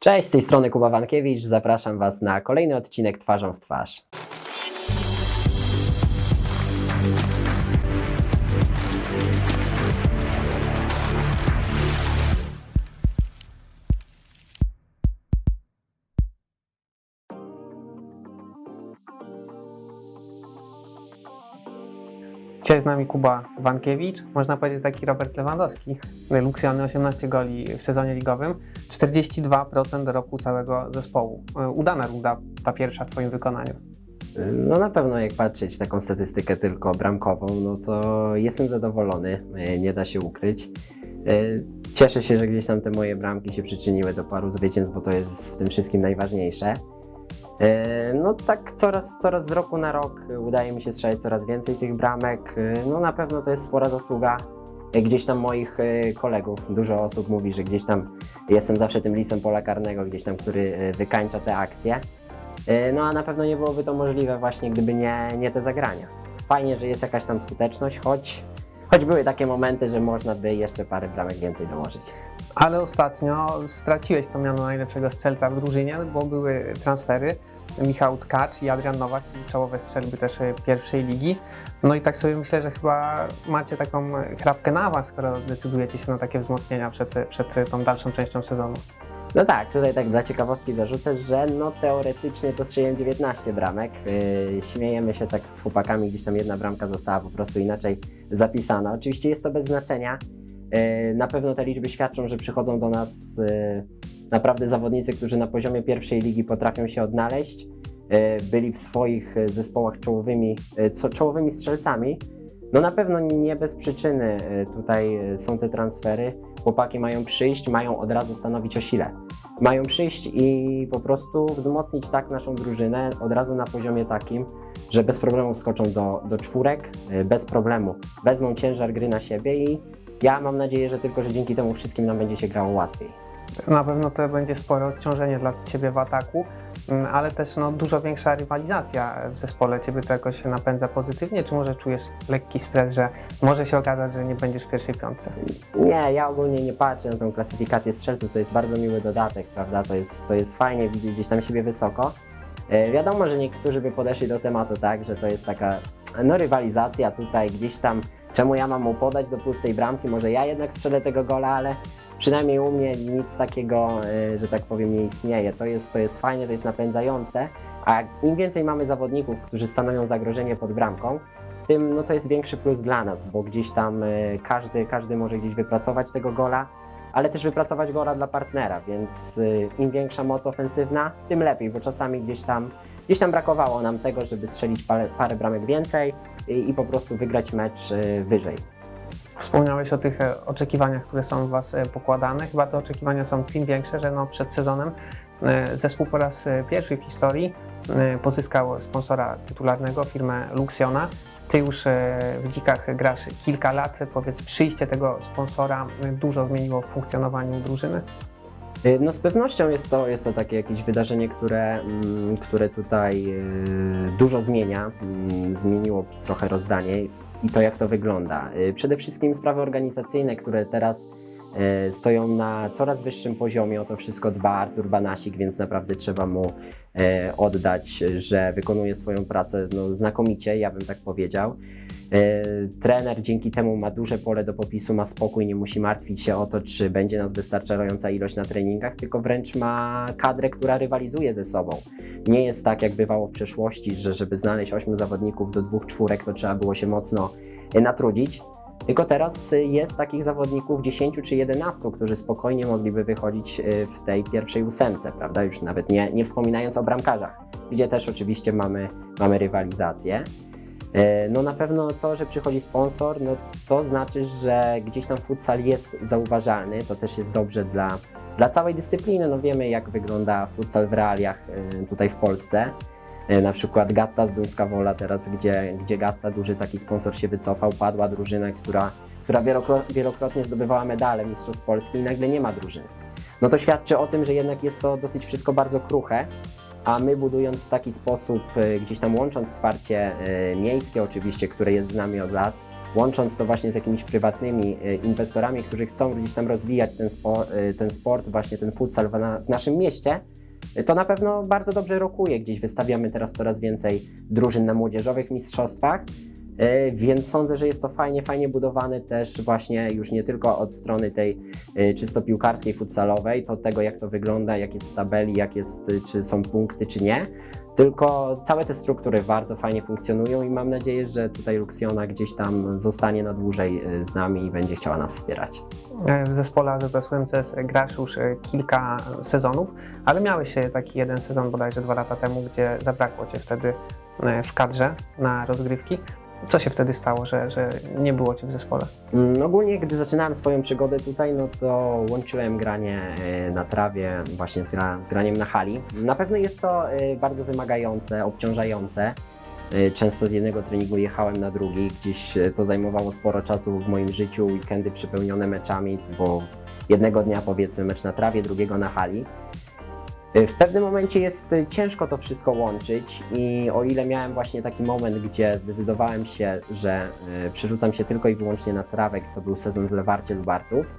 Cześć, z tej strony Kuba Wankiewicz. Zapraszam Was na kolejny odcinek Twarzą w Twarz. Dzisiaj z nami Kuba Wankiewicz, można powiedzieć taki Robert Lewandowski. Luksjony 18 goli w sezonie ligowym, 42% do roku całego zespołu. Udana runda ta pierwsza w Twoim wykonaniu. No na pewno jak patrzeć taką statystykę tylko bramkową, no to jestem zadowolony, e, nie da się ukryć. E, Cieszę się, że gdzieś tam te moje bramki się przyczyniły do paru zwycięstw, bo to jest w tym wszystkim najważniejsze. E, No tak coraz, coraz z roku na rok udaje mi się strzelać coraz więcej tych bramek. E, No na pewno to jest spora zasługa e, gdzieś tam moich kolegów. Dużo osób mówi, że gdzieś tam jestem zawsze tym lisem pola karnego, gdzieś tam, który wykańcza te akcje. No a na pewno nie byłoby to możliwe właśnie, gdyby nie, nie te zagrania. Fajnie, że jest jakaś tam skuteczność, choć, choć były takie momenty, że można by jeszcze parę bramek więcej dołożyć. Ale ostatnio straciłeś to miano najlepszego strzelca w drużynie, bo były transfery. Michał Tkacz i Adrian Nowak, czyli czołowe strzelby też e, pierwszej ligi. No i tak sobie myślę, że chyba macie taką chrapkę na was, skoro decydujecie się na takie wzmocnienia przed, przed tą dalszą częścią sezonu. No tak, tutaj tak dla ciekawostki zarzucę, że no teoretycznie to strzeliłem 19 bramek. Yy, śmiejemy się tak z chłopakami, gdzieś tam jedna bramka została po prostu inaczej zapisana. Oczywiście jest to bez znaczenia. Yy, na pewno te liczby świadczą, że przychodzą do nas yy, naprawdę zawodnicy, którzy na poziomie pierwszej ligi potrafią się odnaleźć. Yy, byli w swoich zespołach czołowymi, yy, czołowymi strzelcami. No na pewno nie bez przyczyny yy, tutaj yy, są te transfery. Chłopaki mają przyjść, mają od razu stanowić o sile. Mają przyjść i po prostu wzmocnić tak naszą drużynę od razu na poziomie takim, że bez problemu wskoczą do, do czwórek, yy, bez problemu wezmą ciężar gry na siebie i ja mam nadzieję, że tylko, że dzięki temu wszystkim nam będzie się grało łatwiej. Na pewno to będzie spore odciążenie dla Ciebie w ataku, ale też no, dużo większa rywalizacja w zespole. Ciebie to jakoś napędza pozytywnie, czy może czujesz lekki stres, że może się okazać, że nie będziesz w pierwszej piątce? Nie, ja ogólnie nie patrzę na tą klasyfikację strzelców, to jest bardzo miły dodatek, prawda? To jest, to jest fajnie widzieć gdzieś tam siebie wysoko. E, wiadomo, że niektórzy by podeszli do tematu tak, że to jest taka no, rywalizacja tutaj gdzieś tam, czemu ja mam mu podać do pustej bramki, może ja jednak strzelę tego gola, ale przynajmniej u mnie nic takiego, e, że tak powiem, nie istnieje. To jest, to jest fajne, to jest napędzające, a im więcej mamy zawodników, którzy stanowią zagrożenie pod bramką, tym no, to jest większy plus dla nas, bo gdzieś tam e, każdy, każdy może gdzieś wypracować tego gola, ale też wypracować gola dla partnera, więc y, im większa moc ofensywna, tym lepiej, bo czasami gdzieś tam, gdzieś tam brakowało nam tego, żeby strzelić parę, parę bramek więcej i, i po prostu wygrać mecz wyżej. Wspomniałeś o tych e, oczekiwaniach, które są w Was e, pokładane. Chyba te oczekiwania są tym większe, że no przed sezonem e, zespół po raz pierwszy w historii pozyskał sponsora tytularnego, firmę Luxiona. Ty już w Dzikach grasz kilka lat. Powiedz, przyjście tego sponsora dużo zmieniło w funkcjonowaniu drużyny? Y, No z pewnością jest to, jest to takie jakieś wydarzenie, które, mm, które tutaj y, dużo zmienia, mm, zmieniło trochę rozdanie i to jak to wygląda. Y, Przede wszystkim sprawy organizacyjne, które teraz stoją na coraz wyższym poziomie, o to wszystko dba Artur Banasik, więc naprawdę trzeba mu oddać, że wykonuje swoją pracę no, znakomicie, ja bym tak powiedział. E, Trener dzięki temu ma duże pole do popisu, ma spokój, nie musi martwić się o to, czy będzie nas wystarczająca ilość na treningach, tylko wręcz ma kadrę, która rywalizuje ze sobą. Nie jest tak, jak bywało w przeszłości, że żeby znaleźć ośmiu zawodników do dwóch czwórek, to trzeba było się mocno e, natrudzić. Tylko teraz e, jest takich zawodników 10 czy 11, którzy spokojnie mogliby wychodzić w tej pierwszej ósemce, prawda? Już nawet nie, nie wspominając o bramkarzach, gdzie też oczywiście mamy, mamy rywalizację. E, No na pewno to, że przychodzi sponsor, no to znaczy, że gdzieś tam futsal jest zauważalny, to też jest dobrze dla, dla całej dyscypliny. No wiemy jak wygląda futsal w realiach e, tutaj w Polsce. E, Na przykład Gatta z Duńska Wola teraz, gdzie, gdzie Gatta, duży taki sponsor się wycofał, padła drużyna, która, która wielokro- wielokrotnie zdobywała medale Mistrzostw Polski i nagle nie ma drużyny. No to świadczy o tym, że jednak jest to dosyć wszystko bardzo kruche, a my budując w taki sposób, e, gdzieś tam łącząc wsparcie e, miejskie oczywiście, które jest z nami od lat, łącząc to właśnie z jakimiś prywatnymi y, inwestorami, którzy chcą gdzieś tam rozwijać ten, spo, y, ten sport, właśnie ten futsal w, na, w naszym mieście, y, to na pewno bardzo dobrze rokuje. Gdzieś wystawiamy teraz coraz więcej drużyn na młodzieżowych mistrzostwach. Y, Więc sądzę, że jest to fajnie, fajnie budowane też właśnie już nie tylko od strony tej y, czysto piłkarskiej, futsalowej, to tego jak to wygląda, jak jest w tabeli, jak jest, y, czy są punkty, czy nie, tylko całe te struktury bardzo fajnie funkcjonują i mam nadzieję, że tutaj Luxiona gdzieś tam zostanie na dłużej z nami i będzie chciała nas wspierać. E, W zespole AZS UMCS grasz już e, kilka sezonów, ale miałeś e, taki jeden sezon bodajże dwa lata temu, gdzie zabrakło Cię wtedy e, w kadrze na rozgrywki. Co się wtedy stało, że, że nie było Cię w zespole? Mm, Ogólnie, gdy zaczynałem swoją przygodę tutaj, no to łączyłem granie e, na trawie właśnie z, gra, z graniem na hali. Na pewno jest to e, bardzo wymagające, obciążające. E, Często z jednego treningu jechałem na drugi, gdzieś to zajmowało sporo czasu w moim życiu, weekendy przepełnione meczami, bo jednego dnia powiedzmy mecz na trawie, drugiego na hali. E, W pewnym momencie jest e, ciężko to wszystko łączyć i o ile miałem właśnie taki moment, gdzie zdecydowałem się, że e, przerzucam się tylko i wyłącznie na trawek, to był sezon w Lewarcie Lubartów.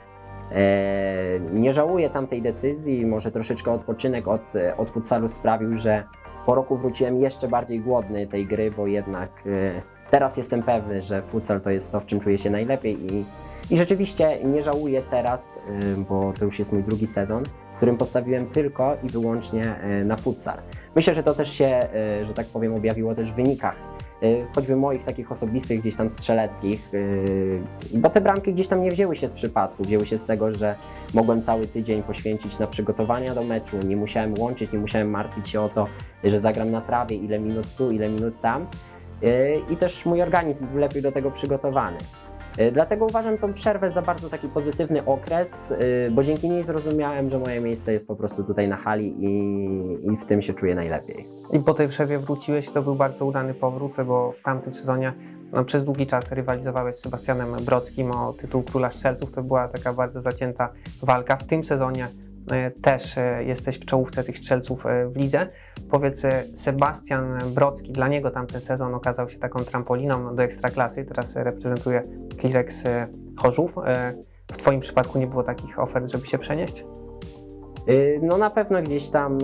E, Nie żałuję tamtej decyzji, może troszeczkę odpoczynek od, od futsalu sprawił, że po roku wróciłem jeszcze bardziej głodny tej gry, bo jednak teraz jestem pewny, że futsal to jest to, w czym czuję się najlepiej i, i rzeczywiście nie żałuję teraz, e, bo to już jest mój drugi sezon, w którym postawiłem tylko i wyłącznie e, na futsal. Myślę, że to też się, e, że tak powiem, objawiło też w wynikach y, choćby moich takich osobistych, gdzieś tam strzeleckich, y, bo te bramki gdzieś tam nie wzięły się z przypadku, wzięły się z tego, że mogłem cały tydzień poświęcić na przygotowania do meczu, nie musiałem łączyć, nie musiałem martwić się o to, że zagram na trawie, ile minut tu, ile minut tam y, i też mój organizm był lepiej do tego przygotowany. Y, Dlatego uważam tą przerwę za bardzo taki pozytywny okres, y, bo dzięki niej zrozumiałem, że moje miejsce jest po prostu tutaj na hali i, i w tym się czuję najlepiej. I po tej przerwie wróciłeś, to był bardzo udany powrót, bo w tamtym sezonie no, przez długi czas rywalizowałeś z Sebastianem Brodzkim o tytuł Króla Strzelców. To była taka bardzo zacięta walka. W tym sezonie e, też e, jesteś w czołówce tych strzelców e, w lidze. Powiedz, e, Sebastian Brodzki, dla niego tamten sezon okazał się taką trampoliną do ekstraklasy. Teraz e, reprezentuje Klirex e, Chorzów. W Twoim przypadku nie było takich ofert, żeby się przenieść? No na pewno gdzieś tam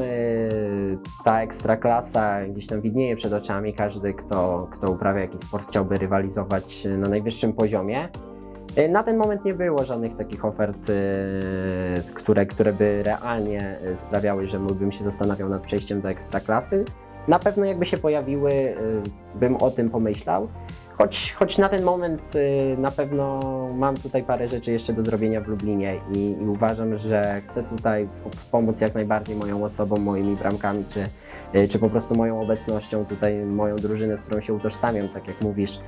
ta ekstraklasa gdzieś tam widnieje przed oczami. Każdy, kto, kto uprawia jakiś sport, chciałby rywalizować na najwyższym poziomie. Y, Na ten moment nie było żadnych takich ofert, y, które, które by realnie y, sprawiały, że bym się zastanawiał nad przejściem do ekstraklasy. Na pewno jakby się pojawiły, bym o tym pomyślał. Choć, choć na ten moment na pewno mam tutaj parę rzeczy jeszcze do zrobienia w Lublinie i, i uważam, że chcę tutaj pomóc jak najbardziej moją osobą, moimi bramkami, czy, czy po prostu moją obecnością tutaj, moją drużynę, z którą się utożsamiam, tak jak mówisz.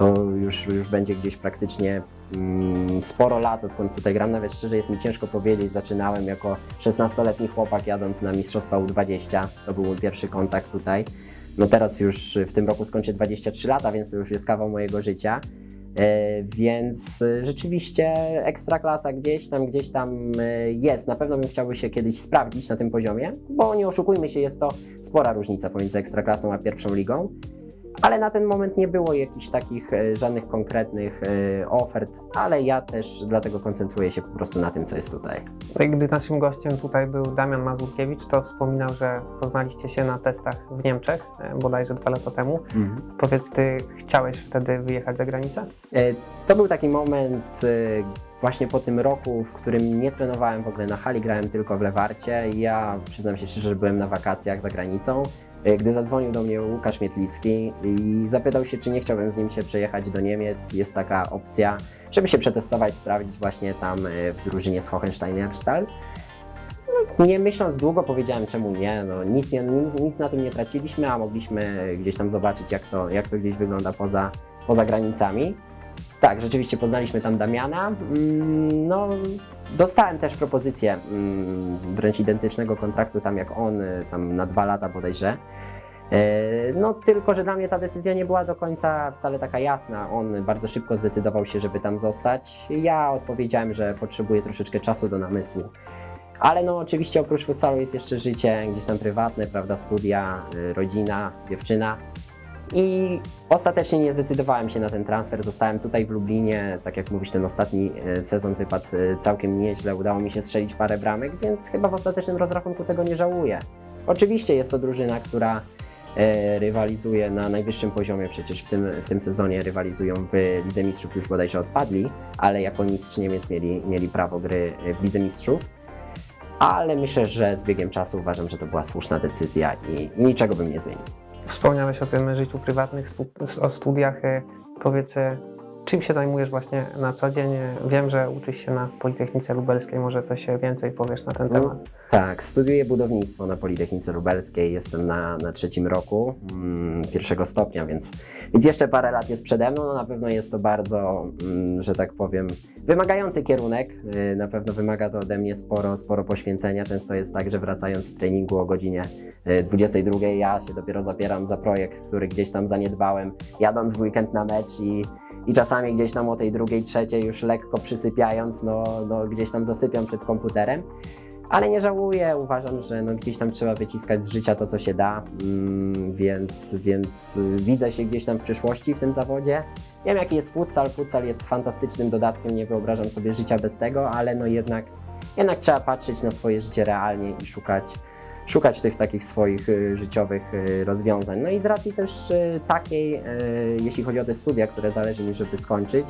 To już, już będzie gdzieś praktycznie mm, sporo lat, odkąd tutaj gram. Nawet szczerze jest mi ciężko powiedzieć. Zaczynałem jako 16-letni chłopak jadąc na Mistrzostwa U20. To był mój pierwszy kontakt tutaj. No teraz już w tym roku skończę 23 lata, więc to już jest kawał mojego życia. E, więc e, rzeczywiście ekstraklasa gdzieś tam, gdzieś tam e, jest. Na pewno bym chciałby się kiedyś sprawdzić na tym poziomie, bo nie oszukujmy się, jest to spora różnica pomiędzy ekstraklasą a pierwszą ligą. Ale na ten moment nie było jakichś takich e, żadnych konkretnych e, ofert, ale ja też dlatego koncentruję się po prostu na tym, co jest tutaj. Gdy naszym gościem tutaj był Damian Mazurkiewicz, to wspominał, że poznaliście się na testach w Niemczech, e, bodajże dwa lata temu. Powiedz, ty chciałeś wtedy wyjechać za granicę? To był taki moment właśnie po tym roku, w którym nie trenowałem w ogóle na hali, grałem tylko w Lewarcie. Ja przyznam się szczerze, że byłem na wakacjach za granicą, e, gdy zadzwonił do mnie Łukasz Mietlicki i zapytał się, czy nie chciałbym z nim się przejechać do Niemiec. Jest taka opcja, żeby się przetestować, sprawdzić właśnie tam e, w drużynie z Hohenstein-Erstal. No, Nie myśląc długo powiedziałem czemu nie, no, nic, nie nic na tym nie traciliśmy, a mogliśmy gdzieś tam zobaczyć jak to, jak to gdzieś wygląda poza, poza granicami. Tak, rzeczywiście poznaliśmy tam Damiana. Mm, No, dostałem też propozycję mm, wręcz identycznego kontraktu tam jak on, y, tam na dwa lata bodajże. E, No tylko, że dla mnie ta decyzja nie była do końca wcale taka jasna. On bardzo szybko zdecydował się, żeby tam zostać. Ja odpowiedziałem, że potrzebuję troszeczkę czasu do namysłu. Ale no oczywiście oprócz futsalu jest jeszcze życie gdzieś tam prywatne, prawda, studia, y, rodzina, dziewczyna. I ostatecznie nie zdecydowałem się na ten transfer. Zostałem tutaj w Lublinie. Tak jak mówisz, ten ostatni e, sezon wypadł e, całkiem nieźle. Udało mi się strzelić parę bramek, więc chyba w ostatecznym rozrachunku tego nie żałuję. Oczywiście jest to drużyna, która e, rywalizuje na najwyższym poziomie. Przecież w tym, w tym sezonie rywalizują w Lidze Mistrzów, już bodajże odpadli, ale jako mistrz Niemiec mieli, mieli prawo gry w Lidze Mistrzów. Ale myślę, że z biegiem czasu uważam, że to była słuszna decyzja i, i niczego bym nie zmienił. Wspomniałeś o tym życiu prywatnych, stu, o studiach. E, Powiedz, e, czym się zajmujesz właśnie na co dzień? E, Wiem, że uczysz się na Politechnice Lubelskiej, może coś więcej powiesz na ten No, temat. Tak, studiuję budownictwo na Politechnice Lubelskiej. Jestem na, na trzecim roku mm, pierwszego stopnia, więc, więc jeszcze parę lat jest przede mną. No, na pewno jest to bardzo, mm, że tak powiem, wymagający kierunek. Yy, Na pewno wymaga to ode mnie sporo, sporo poświęcenia. Często jest tak, że wracając z treningu o godzinie yy, 22 ja się dopiero zapieram za projekt, który gdzieś tam zaniedbałem, jadąc w weekend na mecz i i czasami gdzieś tam o tej drugiej, trzeciej już lekko przysypiając, no, no gdzieś tam zasypiam przed komputerem. Ale nie żałuję, uważam, że no gdzieś tam trzeba wyciskać z życia to, co się da, mm, więc, więc widzę się gdzieś tam w przyszłości w tym zawodzie. Nie wiem, jaki jest futsal. Futsal jest fantastycznym dodatkiem, nie wyobrażam sobie życia bez tego, ale no jednak, jednak trzeba patrzeć na swoje życie realnie i szukać, szukać tych takich swoich y, życiowych y, rozwiązań. No i z racji też y, takiej, jeśli chodzi o te studia, które zależy mi, żeby skończyć,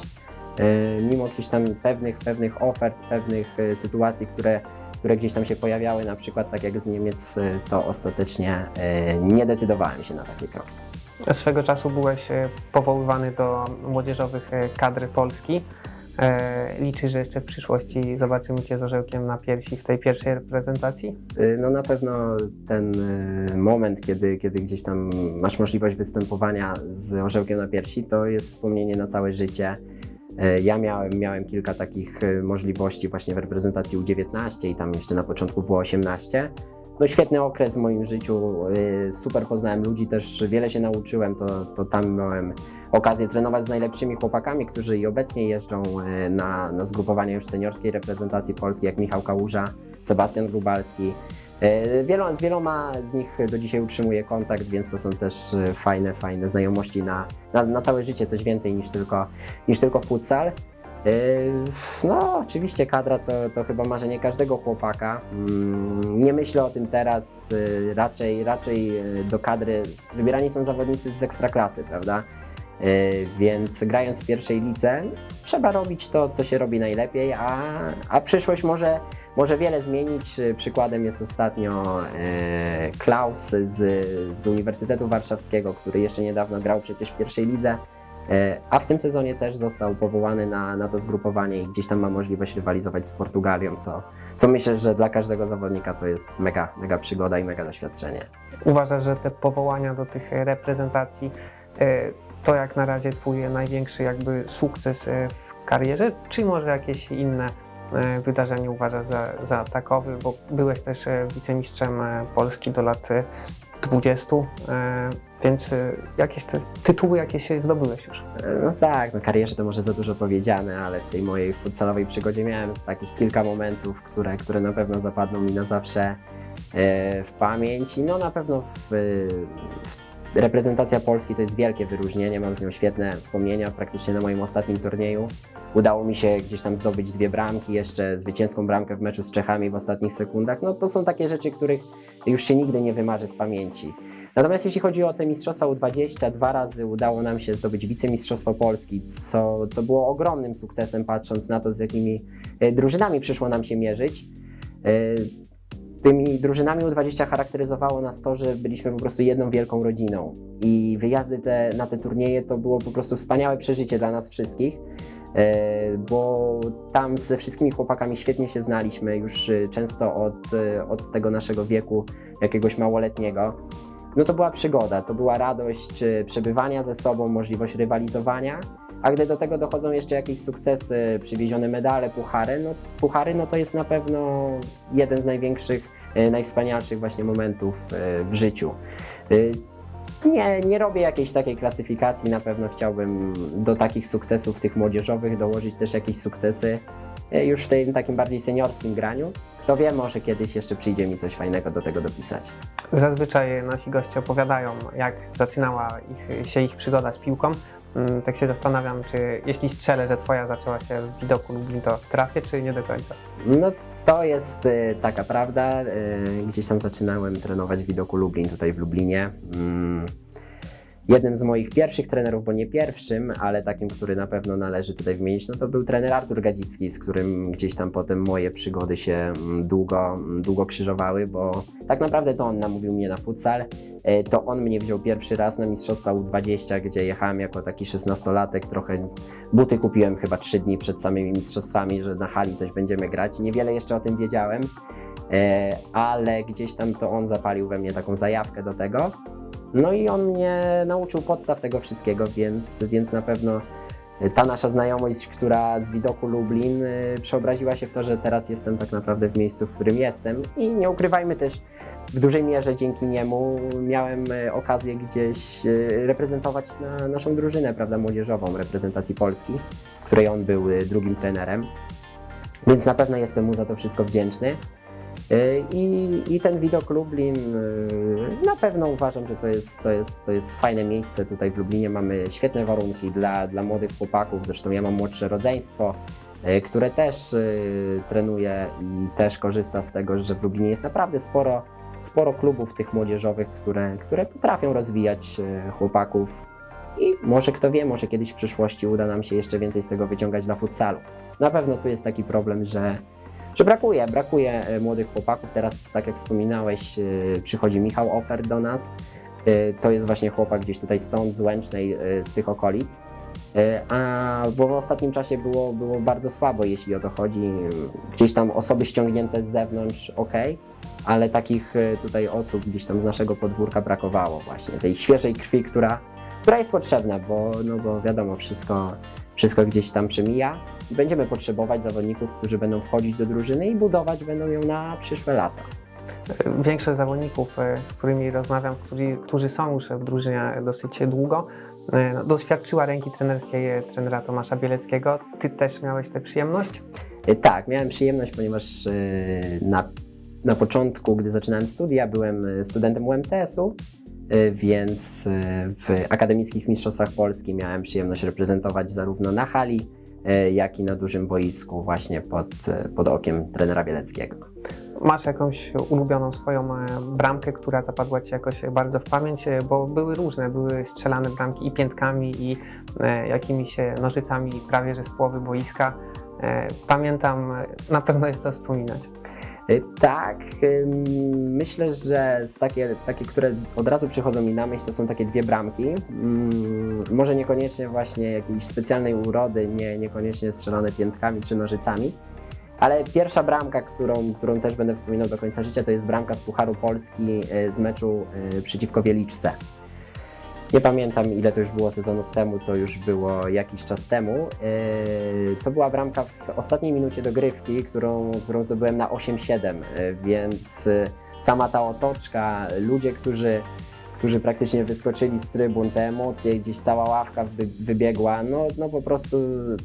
mimo jakichś tam pewnych, pewnych ofert, pewnych sytuacji, które, które gdzieś tam się pojawiały, na przykład tak jak z Niemiec, y, to ostatecznie y, nie decydowałem się na takie kroki. Swego czasu byłeś e, powoływany do młodzieżowych e, kadr Polski. E, Liczysz, że jeszcze w przyszłości zobaczymy Cię z orzełkiem na piersi w tej pierwszej reprezentacji? Y, No na pewno ten y, moment, kiedy, kiedy gdzieś tam masz możliwość występowania z orzełkiem na piersi, to jest wspomnienie na całe życie. Y, Ja miałem, miałem kilka takich y, możliwości właśnie w reprezentacji U19 i tam jeszcze na początku W18. No świetny okres w moim życiu, y, super poznałem ludzi, też wiele się nauczyłem, to, to tam miałem okazję trenować z najlepszymi chłopakami, którzy i obecnie jeżdżą na, na zgrupowania już seniorskiej reprezentacji Polski, jak Michał Kałuża, Sebastian Grubalski. Y, Wielo, z wieloma z nich do dzisiaj utrzymuję kontakt, więc to są też y, fajne, fajne znajomości na, na, na całe życie, coś więcej niż tylko, niż tylko futsal. Yy, No, oczywiście kadra to, to chyba marzenie każdego chłopaka. Mm, Nie myślę o tym teraz. Raczej, raczej do kadry wybierani są zawodnicy z ekstraklasy, prawda? Yy, Więc grając w pierwszej lidze, trzeba robić to, co się robi najlepiej, a, a przyszłość może, może wiele zmienić. Przykładem jest ostatnio yy, Klaus z, z Uniwersytetu Warszawskiego, który jeszcze niedawno grał przecież w pierwszej lidze. E, A w tym sezonie też został powołany na, na to zgrupowanie i gdzieś tam ma możliwość rywalizować z Portugalią, co, co myślę, że dla każdego zawodnika to jest mega, mega przygoda i mega doświadczenie. Uważasz, że te powołania do tych reprezentacji to jak na razie Twój największy jakby sukces e, w karierze, czy może jakieś inne e, wydarzenie uważasz za, za takowy, bo byłeś też e, wicemistrzem Polski do lat e, 20, e, więc jakieś te tytuły jakieś zdobyłeś już. No tak, na karierze to może za dużo powiedziane, ale w tej mojej futsalowej przygodzie miałem takich kilka momentów, które, które na pewno zapadną mi na zawsze w pamięć. I no na pewno w, w reprezentacja Polski to jest wielkie wyróżnienie, mam z nią świetne wspomnienia. Praktycznie na moim ostatnim turnieju udało mi się gdzieś tam zdobyć dwie bramki, jeszcze zwycięską bramkę w meczu z Czechami w ostatnich sekundach. No to są takie rzeczy, których już się nigdy nie wymarzy z pamięci. Natomiast jeśli chodzi o te mistrzostwa U20, dwa razy udało nam się zdobyć wicemistrzostwo Polski, co, co było ogromnym sukcesem, patrząc na to, z jakimi e, drużynami przyszło nam się mierzyć. Tymi drużynami U20 charakteryzowało nas to, że byliśmy po prostu jedną wielką rodziną i wyjazdy te, na te turnieje to było po prostu wspaniałe przeżycie dla nas wszystkich, e, bo tam ze wszystkimi chłopakami świetnie się znaliśmy już e, często od, e, od tego naszego wieku jakiegoś małoletniego. No to była przygoda, to była radość przebywania ze sobą, możliwość rywalizowania, a gdy do tego dochodzą jeszcze jakieś sukcesy, przywiezione medale, puchary, no, puchary, no to jest na pewno jeden z największych, e, najwspanialszych właśnie momentów e, w życiu. E, Nie, nie robię jakiejś takiej klasyfikacji, na pewno chciałbym do takich sukcesów tych młodzieżowych dołożyć też jakieś sukcesy już w tym takim bardziej seniorskim graniu. Kto wie, może kiedyś jeszcze przyjdzie mi coś fajnego do tego dopisać. Zazwyczaj nasi goście opowiadają, jak zaczynała ich, się ich przygoda z piłką. Mm, Tak się zastanawiam, czy jeśli strzelę, że twoja zaczęła się w widoku Lublin, to trafię, czy nie do końca? No to jest e, taka prawda. E, Gdzieś tam zaczynałem trenować w widoku Lublin, tutaj w Lublinie. Mm, Jednym z moich pierwszych trenerów, bo nie pierwszym, ale takim, który na pewno należy tutaj wymienić, no to był trener Artur Gadzicki, z którym gdzieś tam potem moje przygody się mm, długo, mm, długo krzyżowały, bo tak naprawdę to on namówił mnie na futsal. E, To on mnie wziął pierwszy raz na Mistrzostwa U20, gdzie jechałem jako taki 16-latek, trochę buty kupiłem chyba trzy dni przed samymi mistrzostwami, że na hali coś będziemy grać. Niewiele jeszcze o tym wiedziałem, e, ale gdzieś tam to on zapalił we mnie taką zajawkę do tego. No i on mnie nauczył podstaw tego wszystkiego, więc, więc na pewno ta nasza znajomość, która z widoku Lublin y, przeobraziła się w to, że teraz jestem tak naprawdę w miejscu, w którym jestem. I nie ukrywajmy też, w dużej mierze dzięki niemu miałem y, okazję gdzieś y, reprezentować na naszą drużynę, prawda, młodzieżową reprezentacji Polski, w której on był drugim trenerem. Więc na pewno jestem mu za to wszystko wdzięczny. Y, I, I ten widok Lublin, y, na pewno uważam, że to jest, to, jest, to jest fajne miejsce. Tutaj w Lublinie mamy świetne warunki dla, dla młodych chłopaków. Zresztą ja mam młodsze rodzeństwo, y, które też trenuje i też korzysta z tego, że w Lublinie jest naprawdę sporo, sporo klubów tych młodzieżowych, które, które potrafią rozwijać chłopaków. I może kto wie, może kiedyś w przyszłości uda nam się jeszcze więcej z tego wyciągać dla futsalu. Na pewno tu jest taki problem, że że brakuje, brakuje e, młodych chłopaków. Teraz, tak jak wspominałeś, e, przychodzi Michał Ofer do nas. E, To jest właśnie chłopak gdzieś tutaj stąd, z Łęcznej, z tych okolic. A bo w ostatnim czasie było, było bardzo słabo, jeśli o to chodzi. Gdzieś tam osoby ściągnięte z zewnątrz, ok, ale takich tutaj osób gdzieś tam z naszego podwórka brakowało właśnie, tej świeżej krwi, która, która jest potrzebna, bo, no bo wiadomo, wszystko, wszystko gdzieś tam przemija. Będziemy potrzebować zawodników, którzy będą wchodzić do drużyny i budować będą ją na przyszłe lata. Większość zawodników, e, z którymi rozmawiam, którzy, którzy są już w drużynie dosyć długo, e, no, doświadczyła ręki trenerskiej e, trenera Tomasza Bieleckiego. Ty też miałeś tę przyjemność? Tak, miałem przyjemność, ponieważ na, na początku, gdy zaczynałem studia, byłem studentem UMCS-u, więc y, w akademickich mistrzostwach Polski miałem przyjemność reprezentować zarówno na hali, y, jak i na dużym boisku właśnie pod, pod okiem trenera Bieleckiego. Masz jakąś ulubioną swoją e, bramkę, która zapadła Ci jakoś bardzo w pamięć, E, bo były różne, były strzelane bramki i piętkami, i e, jakimiś e, nożycami prawie że z połowy boiska. E, Pamiętam, e, na pewno jest to wspominać. Y, Tak, myślę, że takie, takie, które od razu przychodzą mi na myśl, to są takie dwie bramki. Mm, Może niekoniecznie właśnie jakiejś specjalnej urody, nie, niekoniecznie strzelone piętkami czy nożycami, ale pierwsza bramka, którą, którą też będę wspominał do końca życia, to jest bramka z Pucharu Polski y, z meczu y, przeciwko Wieliczce. Nie pamiętam ile to już było sezonów temu, to już było jakiś czas temu. Yy, To była bramka w ostatniej minucie dogrywki, którą, którą zdobyłem na 8-7, yy, więc yy, sama ta otoczka, ludzie, którzy, którzy praktycznie wyskoczyli z trybun, te emocje, gdzieś cała ławka wy, wybiegła, no, no po prostu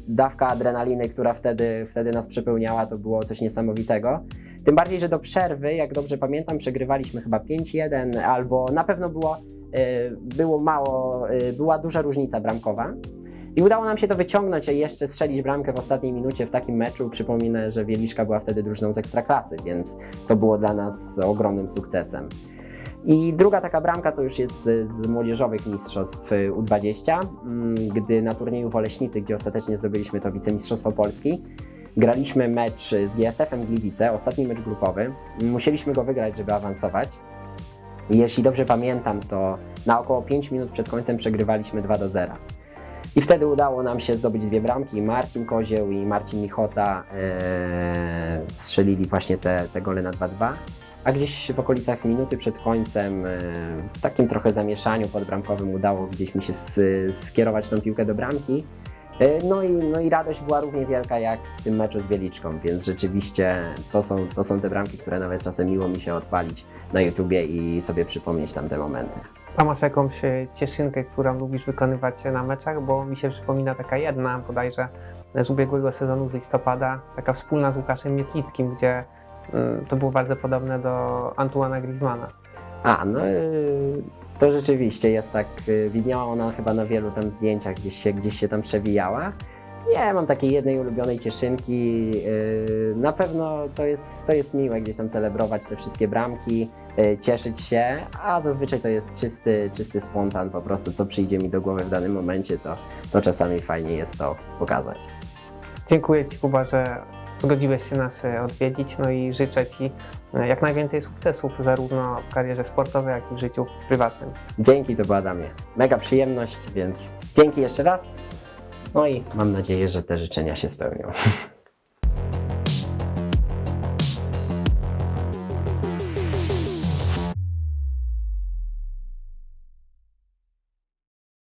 dawka adrenaliny, która wtedy, wtedy nas przepełniała, to było coś niesamowitego. Tym bardziej, że do przerwy, jak dobrze pamiętam, przegrywaliśmy chyba 5-1, albo na pewno było było mało, y, była duża różnica bramkowa. I udało nam się to wyciągnąć, a jeszcze strzelić bramkę w ostatniej minucie w takim meczu. Przypominę, że Wieliszka była wtedy drużyną z Ekstraklasy, więc to było dla nas ogromnym sukcesem. I druga taka bramka to już jest z, z młodzieżowych mistrzostw y, U20, mm, gdy na turnieju w Oleśnicy, gdzie ostatecznie zdobyliśmy to wicemistrzostwo Polski, graliśmy mecz z GSF-em Gliwice, ostatni mecz grupowy. Musieliśmy go wygrać, żeby awansować. Jeśli dobrze pamiętam, to na około 5 minut przed końcem przegrywaliśmy 2 do 0. I wtedy udało nam się zdobyć dwie bramki. Marcin Kozieł i Marcin Michota e, strzelili właśnie te, te gole na 2-2. A gdzieś w okolicach minuty przed końcem, e, w takim trochę zamieszaniu podbramkowym, udało gdzieś mi się s- skierować tą piłkę do bramki. E, No i, no i radość była równie wielka jak w tym meczu z Wieliczką, więc rzeczywiście to są, to są te bramki, które nawet czasem miło mi się odpalić na YouTubie i sobie przypomnieć tamte momenty. A masz jakąś e, cieszynkę, którą lubisz wykonywać na meczach? Bo mi się przypomina taka jedna bodajże z ubiegłego sezonu z listopada, taka wspólna z Łukaszem Mietlickim, gdzie mm, to było bardzo podobne do Antuana Griezmana. A, no y, to rzeczywiście jest tak, y, widniała ona chyba na wielu tam zdjęciach, gdzieś się, gdzieś się tam przewijała. Nie mam takiej jednej ulubionej cieszynki. y, Na pewno to jest, to jest miłe gdzieś tam celebrować te wszystkie bramki, y, cieszyć się, a zazwyczaj to jest czysty, czysty spontan, po prostu co przyjdzie mi do głowy w danym momencie, to, to czasami fajnie jest to pokazać. Dziękuję Ci, Kuba, że zgodziłeś się nas odwiedzić, no i życzę Ci jak najwięcej sukcesów zarówno w karierze sportowej, jak i w życiu prywatnym. Dzięki, to była dla mnie mega przyjemność, więc dzięki jeszcze raz. No i mam nadzieję, że te życzenia się spełnią.